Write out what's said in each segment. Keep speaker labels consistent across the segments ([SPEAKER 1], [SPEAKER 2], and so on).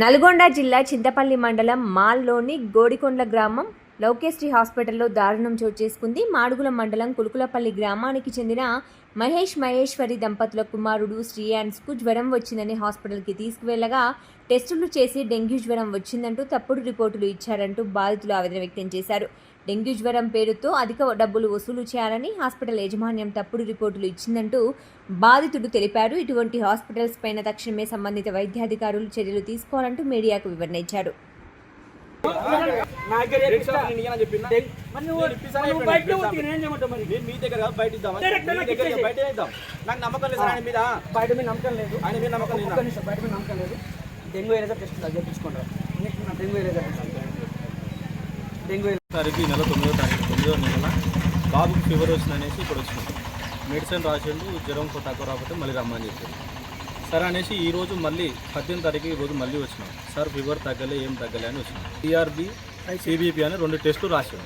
[SPEAKER 1] నల్గొండ జిల్లా చింతపల్లి మండలం మాల్లోని గోడికొండ్ల గ్రామం లౌకేశ్రీ హాస్పిటల్లో దారుణం చోటు చేసుకుంది. మాడుగుల మండలం కులుకులపల్లి గ్రామానికి చెందిన మహేష్ మహేశ్వరి దంపతుల కుమారుడు శ్రీయాన్స్కు జ్వరం వచ్చిందని హాస్పిటల్కి తీసుకువెళ్ళగా టెస్టులు చేసి డెంగ్యూ జ్వరం వచ్చిందంటూ తప్పుడు రిపోర్టులు ఇచ్చారంటూ బాధితులు ఆవేదన వ్యక్తం చేశారు. డెంగ్యూ జ్వరం పేరుతో అధిక డబ్బులు వసూలు చేయాలని హాస్పిటల్ యాజమాన్యం తప్పుడు రిపోర్టులు ఇచ్చిందంటూ బాధితుడు తెలిపారు ఇటువంటి హాస్పిటల్స్ పైన తక్షణమే సంబంధిత వైద్యాధికారులు చర్యలు తీసుకోవాలంటూ మీడియాకు వివరణ ఇచ్చారు
[SPEAKER 2] దగ్గర
[SPEAKER 3] బయట
[SPEAKER 2] బయట ఇద్దాం. నాకు నమ్మకం లేదు ఆయన మీద
[SPEAKER 3] బయట మీద నమ్మకం లేదు
[SPEAKER 2] ఆయన మీద నమ్మకం లేదు
[SPEAKER 3] బయట మీద నమ్మకం లేదు డెంగ్యూ ఎరేజర్ టెస్ట్ అది డెంగ్యూ ఎరేజర్ టెస్ట్ డెంగ్యూ
[SPEAKER 2] తారీఖు ఈ నెల తొమ్మిదో తారీఖు తొమ్మిదో నెల బాబుకి ఫీవర్ వచ్చింది అనేసి ఇక్కడ వచ్చింది మెడిసిన్ రాసిండు జ్వరం తక్కువ రాకపోతే మళ్ళీ రమ్మని చెప్పారు. సరే అనేసి ఈ రోజు మళ్ళీ పద్దెనిమిది తారీఖు ఈరోజు రోజు మళ్ళీ వచ్చినాం. సార్ ఫీవర్ తగ్గలే ఏం తగ్గలే అని వచ్చినాం. టీఆర్బీ సిబిపి అని రెండు టెస్టులు రాసాం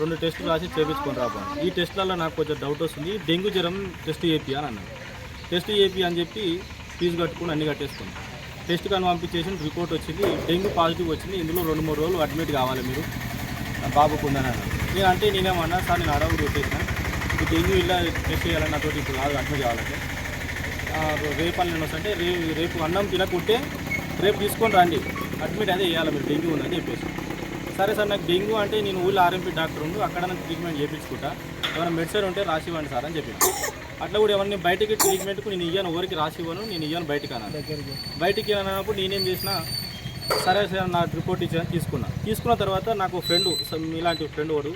[SPEAKER 2] రెండు టెస్టులు రాసి చేపించుకొని రాబోను. ఈ టెస్టులలో నాకు కొంచెం డౌట్ వస్తుంది. డెంగ్యూ జ్వరం టెస్ట్ ఏపీ అని అన్నాను టెస్ట్ ఏపీ అని చెప్పి ఫీజు కట్టుకుని అన్ని కట్టేసుకున్నాం. టెస్ట్ కానీ పంపించేసి రిపోర్ట్ వచ్చింది. డెంగ్యూ పాజిటివ్ వచ్చింది. ఇందులో రెండు మూడు రోజులు అడ్మిట్ కావాలి మీరు. బాబుకు ఉందని నేను అంటే నేనేమన్నా సార్ నేను అడవుడు వచ్చేసిన ఈ డెంగ్యూ ఇలా టెస్ట్ చేయాలని నాతోటి ఇప్పుడు కాదు అడ్మిట్ కావాలంటే. రేపు అని నేను వస్తుంటే రే రేపు అన్నం తినకుంటే రేపు తీసుకొని రండి. అడ్మిట్ అదే చేయాలి మీరు డెంగ్యూ ఉందని చెప్పేసి. సరే సార్ నాకు డెంగ్యూ అంటే నేను ఊళ్ళో ఆర్ఎంపీ డాక్టర్ ఉండు అక్కడ నాకు ట్రీట్మెంట్ చేయించుకుంటా. ఏమైనా మెడిసిన్ ఉంటే రాసి ఇవ్వండి సార్ అని చెప్పి అట్లా కూడా ఎవరిని బయటికి ట్రీట్మెంట్కు నేను ఇయ్యాను ఎవరికి రాసి ఇవ్వను నేను ఇయ్యాను బయటికి అన్నాను బయటికి అన్నప్పుడు నేనేం చేసిన సరే సార్ నా రిపోర్ట్ ఇచ్చాను తీసుకున్నా. తీసుకున్న తర్వాత నాకు ఫ్రెండ్ ఇలాంటి ఫ్రెండ్ వాడు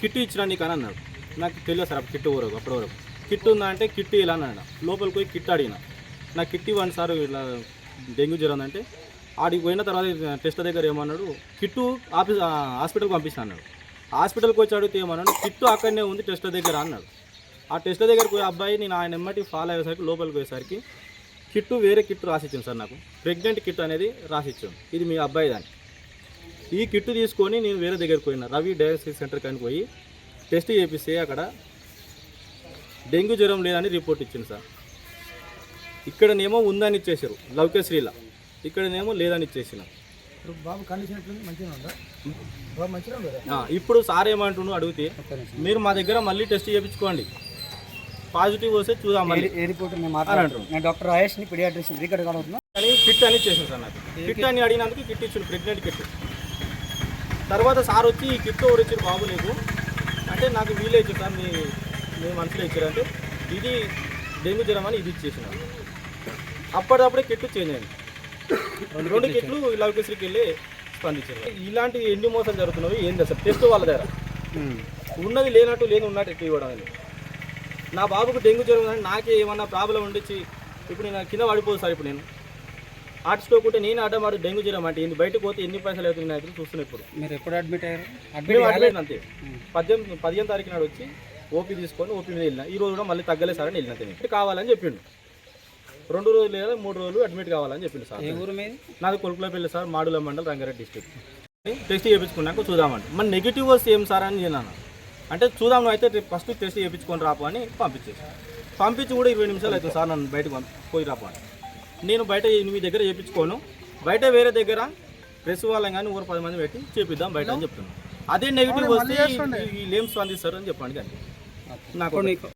[SPEAKER 2] కిట్ ఇచ్చిన నీకు అని అన్నాడు. నాకు తెలియదు సార్ అప్పుడు కిట్ వరకు అప్పటి వరకు. కిట్ ఉందా అంటే కిట్ ఇలా అన్నాడు. లోపలికి పోయి కిట్ అడిగిన. నాకు కిట్ ఇవ్వండి సార్ ఇలా డెంగ్యూ జ్వరం ఉందంటే ఆడికి పోయిన తర్వాత టెస్ట్ దగ్గర ఏమన్నాడు కిట్టు ఆఫీస్ హాస్పిటల్కి పంపిస్తాను అన్నాడు. హాస్పిటల్కి వచ్చి అడిగితే ఏమన్నాడు కిట్టు అక్కడనే ఉంది టెస్ట్ దగ్గర అన్నాడు. ఆ టెస్ట్ దగ్గరకు పోయి అబ్బాయి నేను ఆయన ఎమ్మటి ఫాలో అయ్యేసరికి లోపలికి పోయేసరికి కిట్టు వేరే కిట్టు రాసిచ్చాను సార్ నాకు. ప్రెగ్నెంట్ కిట్ అనేది రాసిచ్చాను ఇది మీ అబ్బాయి దాన్ని ఈ కిట్టు తీసుకొని నేను వేరే దగ్గరికి పోయినా. రవి డయాలసిస్ సెంటర్ కానీ పోయి టెస్ట్ చేపిస్తే అక్కడ డెంగ్యూ జ్వరం లేదని రిపోర్ట్ ఇచ్చింది సార్. ఇక్కడనేమో ఉందని ఇచ్చేసారు లౌకేశ్రీలా. ఇక్కడనేమో లేదని ఇచ్చేసిన.
[SPEAKER 3] ఇప్పుడు బాబు కండిషన్
[SPEAKER 2] సార్ ఏమంటుండు అడిగితే మీరు మా దగ్గర మళ్ళీ టెస్ట్ చేయించుకోండి పాజిటివ్ వస్తే చూద్దాం మళ్ళీ.
[SPEAKER 3] ఏ రిపోర్ట్ నేను
[SPEAKER 2] అని
[SPEAKER 3] మాట్లాడుతున్నాను
[SPEAKER 2] అంటారు
[SPEAKER 3] నేను డాక్టర్ రాయేష్ని పిడియాట్రిషియన్ రికార్డ్ కాడుతున్నా
[SPEAKER 2] అని కిట్ అని ఇచ్చేసింది సార్ నాకు. కిట్ అని అడిగినందుకు కిట్ ఇచ్చిండు ప్రెగ్నెంట్ కిట్. తర్వాత సార్ వచ్చి ఈ కిట్ ఎవరు ఇచ్చారు బాబు నీకు? అంటే నాకు వీలే ఇచ్చారు సార్ మీ మీ మనసులో ఇచ్చారంటే ఇది డెంగ్యూ జ్వరం అని ఇది ఇచ్చేసిన. అప్పటిదప్పుడే కిట్ చేంజ్ అయింది. రెండు కిట్లు లవకేశ్వరికి వెళ్ళి స్పందించారు. ఇలాంటి ఎన్ని మోసం జరుగుతున్నవి ఏంది అసలు టెస్ట్ వాళ్ళ దగ్గర. ఉన్నది లేనట్టు లేని ఉన్నట్టు ఇవ్వడం అనేది? నా బాబుకు డెంగ్యూ జ్వరం ఉందని నాకే ఏమన్నా ప్రాబ్లం ఉండిచ్చి ఇప్పుడు నేను కింద పడిపోదు సార్ ఇప్పుడు నేను. ఆర్టిస్టోకుంటే నేను అడ్డం ఆడు డెంగ్యూ జ్వరం అంటే ఏంది? బయటకు పోతే ఎన్ని పైసలు అవుతుంది నాకు చూస్తున్నా ఇప్పుడు.
[SPEAKER 3] మీరు ఎప్పుడు అడ్మిట్ అయ్యారు? అడ్మిట్
[SPEAKER 2] అడ్మిట్ అంతే. పద్దెనిమిది పదిహేను తారీఖు నాడు వచ్చి ఓపీ తీసుకొని ఓపీ మీద వెళ్ళిన. ఈ రోజు కూడా మళ్ళీ తగ్గలే సార్ అని వెళ్ళిన అంతే కావాలని చెప్పిండు. రెండు రోజులు లేదా మూడు రోజులు అడ్మిట్ కావాలని చెప్పిండు సార్
[SPEAKER 3] ఊరు మీది?
[SPEAKER 2] నాది Kolukulapalli sir Madgul mandal Rangareddy district. Test చేయించుకున్నాక చూద్దామండి. మన నెగిటివ్ వస్తే ఏం సార్ అని నేను అన్నాను అంటే చూద్దాం నువ్వు అయితే ఫస్ట్ టెస్ట్ చేయించుకొని రాపు అని పంపించేసి పంపించి కూడా ఇరవై నిమిషాలు అవుతుంది సార్ నన్ను బయటకు పోయి రాపు అని. నేను బయట మీ దగ్గర చేయించుకోను. బయట వేరే దగ్గర ప్రెస్ వాళ్ళని కానీ ఊరు పది మంది పెట్టి చేపిద్దాం బయట అని చెప్తున్నాను అదే నెగిటివ్ వస్తే వీళ్ళు ఏం స్పందిస్తారు అని చెప్పండి కానీ
[SPEAKER 3] నీకు